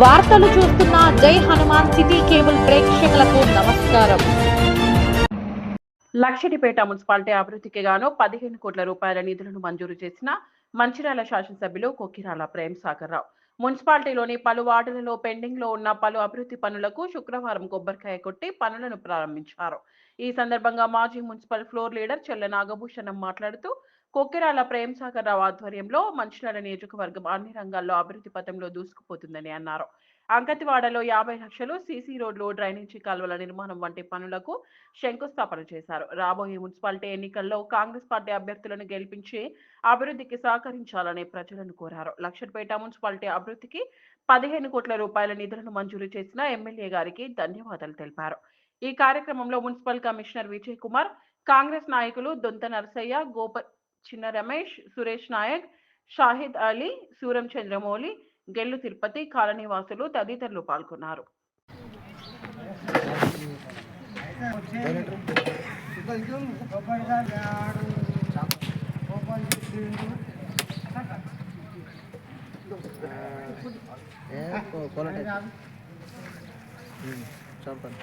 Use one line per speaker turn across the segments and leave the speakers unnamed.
వార్తలు చూస్తున్న జై హనుమాన్ సిటీ కేబుల్ ప్రేక్షకులకు నమస్కారం.
లక్షడిపేట మున్సిపాలిటీ అభివృద్ధికి గాను పదిహేను కోట్ల రూపాయల నిధులను మంజూరు చేసిన మంచిర్యాల శాసనసభ్యులు కొకిరాల ప్రేమ్ సాగర్ రావు మున్సిపాలిటీలోని పలు వార్డులలో పెండింగ్లో ఉన్న పలు అభివృద్ధి పనులకు శుక్రవారం కొబ్బరికాయ కొట్టి పనులను ప్రారంభించారు. ఈ సందర్భంగా మాజీ మున్సిపల్ ఫ్లోర్ లీడర్ చెల్ల నాగభూషణం మాట్లాడుతూ కొక్కిరాల ప్రేమ్ సాగర్ రావు ఆధ్వర్యంలో మంచిర్యాల నియోజకవర్గం అన్ని రంగాల్లో అభివృద్ధి పథంలో దూసుకుపోతుందని అన్నారు. అంకతివాడలో యాభై లక్షలు సీసీ రోడ్లు డ్రైనేజీ కాలువల నిర్మాణం వంటి పనులకు శంకుస్థాపన చేశారు. రాబోయే మున్సిపాలిటీ ఎన్నికల్లో కాంగ్రెస్ పార్టీ అభ్యర్థులను గెలిపించి అభివృద్ధికి సహకరించాలని ప్రజలను కోరారు. లక్షపేట మున్సిపాలిటీ అభివృద్ధికి పదిహేను కోట్ల రూపాయల నిధులను మంజూరు చేసిన ఎమ్మెల్యే గారికి ధన్యవాదాలు తెలిపారు. ఈ కార్యక్రమంలో మున్సిపల్ కమిషనర్ విజయ్ కుమార్ కాంగ్రెస్ నాయకులు దొంత నరసయ్య గోప చిన్న రమేష్ సురేష్ నాయక్ షాహిద్ అలీ సూరం చంద్రమౌళి గెల్లు తిరుపతి కాలనీ వాసులు తదితరులు పాల్గొన్నారు.
చెప్పండి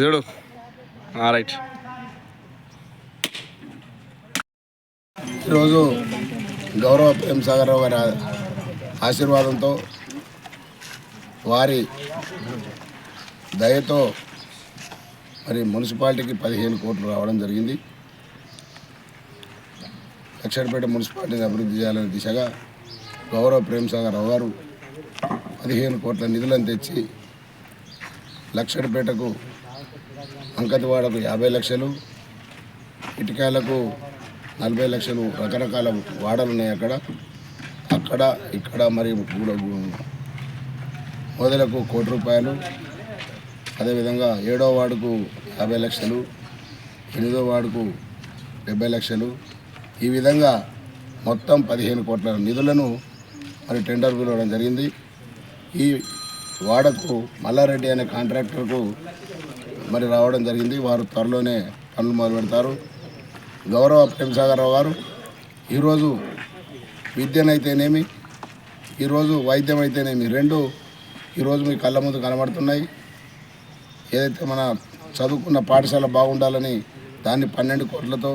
చూడు. రైట్.
ఈరోజు గౌరవ ప్రేమ్ సాగర్ రావు గారి ఆశీర్వాదంతో వారి దయతో మరి మున్సిపాలిటీకి పదిహేను కోట్లు రావడం జరిగింది. లక్షడిపేట మున్సిపాలిటీని అభివృద్ధి చేయాలనే దిశగా గౌరవ ప్రేమ్ సాగర్ రావు గారు పదిహేను కోట్ల నిధులను తెచ్చి లక్షడిపేటకు అంకతివాడకు యాభై లక్షలు ఇటుకాలకు నలభై లక్షలు రకరకాల వాడలు ఉన్నాయి అక్కడ. అక్కడ ఇక్కడ మరి మోదలకు మొదలకు కోటి రూపాయలు అదేవిధంగా ఏడో వార్డుకు యాభై లక్షలు ఎనిమిదో వార్డుకు డెబ్బై లక్షలు. ఈ విధంగా మొత్తం పదిహేను కోట్ల నిధులను మరి టెండర్ పిలవడం జరిగింది. ఈ వాడకు మల్లారెడ్డి అనే కాంట్రాక్టర్కు మరి రావడం జరిగింది. వారు త్వరలోనే పనులు మొదలు పెడతారు. గౌరవ ప్రేమసాగరరావు గారు ఈరోజు విద్యనైతేనేమి ఈరోజు వైద్యం అయితేనేమి రెండు ఈరోజు మీ కళ్ళ ముందు కనబడుతున్నాయి. ఏదైతే మన చదువుకున్న పాఠశాల బాగుండాలని దాన్ని పన్నెండు కోట్లతో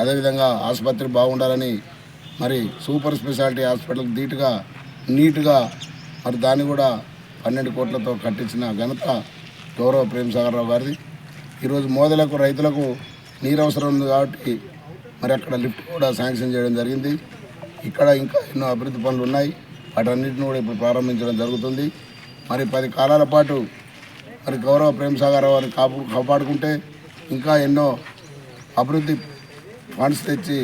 అదేవిధంగా ఆసుపత్రి బాగుండాలని మరి సూపర్ స్పెషాలిటీ హాస్పిటల్ ధీటుగా నీట్గా మరి దాన్ని కూడా పన్నెండు కోట్లతో కట్టించిన ఘనత గౌరవ ప్రేమసాగర్ రావు గారిది. ఈరోజు మోదలకు రైతులకు నీరు అవసరం ఉంది కాబట్టి మరి అక్కడ లిఫ్ట్ కూడా శాంక్షన్ చేయడం జరిగింది. ఇక్కడ ఇంకా ఎన్నో అభివృద్ధి పనులు ఉన్నాయి. వాటన్నిటిని కూడా ఇప్పుడు ప్రారంభించడం జరుగుతుంది. మరి పది కాలాల పాటు మరి గౌరవ ప్రేమసాగర్ రావు వారిని కాపు కాపాడుకుంటే ఇంకా ఎన్నో అభివృద్ధి ఫండ్స్ తెచ్చి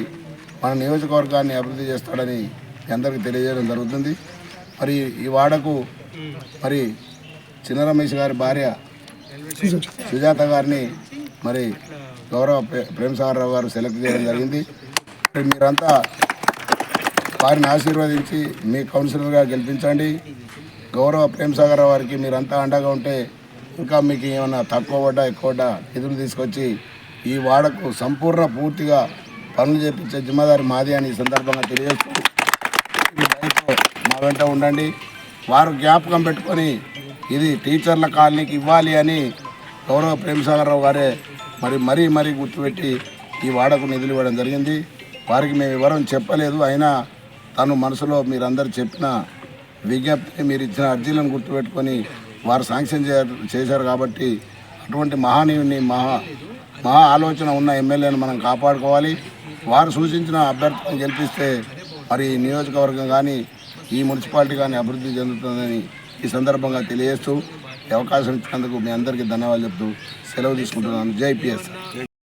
మన నియోజకవర్గాన్ని అభివృద్ధి చేస్తాడని అందరికీ తెలియజేయడం జరుగుతుంది. మరి ఈ వాడకు మరి చిన్న రమేష్ గారి భార్య సుజాత గారిని మరి గౌరవ ప్రే- ప్రేమసాగర్ రావు గారు సెలెక్ట్ చేయడం జరిగింది. మరి మీరంతా వారిని ఆశీర్వదించి మీ కౌన్సిలర్గా గెలిపించండి. గౌరవ ప్రేమసాగర్ రావు గారికి మీరంతా అండగా ఉంటే ఇంకా మీకు ఏమైనా తక్కువ పడ్డా ఎక్కువ పడ్డా నిధులు తీసుకొచ్చి ఈ వాడకు సంపూర్ణ పూర్తిగా పనులు చేపించే జిమ్మదారి మాది అని ఈ సందర్భంగా తెలియజేస్తూ మా వెంట ఉండండి. వారు జ్ఞాపకం పెట్టుకొని ఇది టీచర్ల కాలనీకి ఇవ్వాలి అని గౌరవ ప్రేమసాగర్ రావు గారే మరి మరీ మరీ గుర్తుపెట్టి ఈ వాడకు నిధులు ఇవ్వడం జరిగింది. వారికి మేము వివరం చెప్పలేదు. అయినా తను మనసులో మీరందరూ చెప్పిన విజ్ఞప్తిని మీరు ఇచ్చిన అర్జీలను గుర్తుపెట్టుకొని వారు శాంక్షన్ చే- చేశారు కాబట్టి అటువంటి మహానీయుని మహా మహా ఆలోచన ఉన్న ఎమ్మెల్యేను మనం కాపాడుకోవాలి. వారు సూచించిన అభ్యర్థులను గెలిపిస్తే మరి నియోజకవర్గం కానీ ఈ మున్సిపాలిటీ కానీ అభివృద్ధి చెందుతుందని ఈ సందర్భంగా తెలియజేస్తూ అవకాశం ఇచ్చినందుకు మీ అందరికీ ధన్యవాదాలు చెప్తూ సెలవు తీసుకుంటున్నాను. జై పిఎస్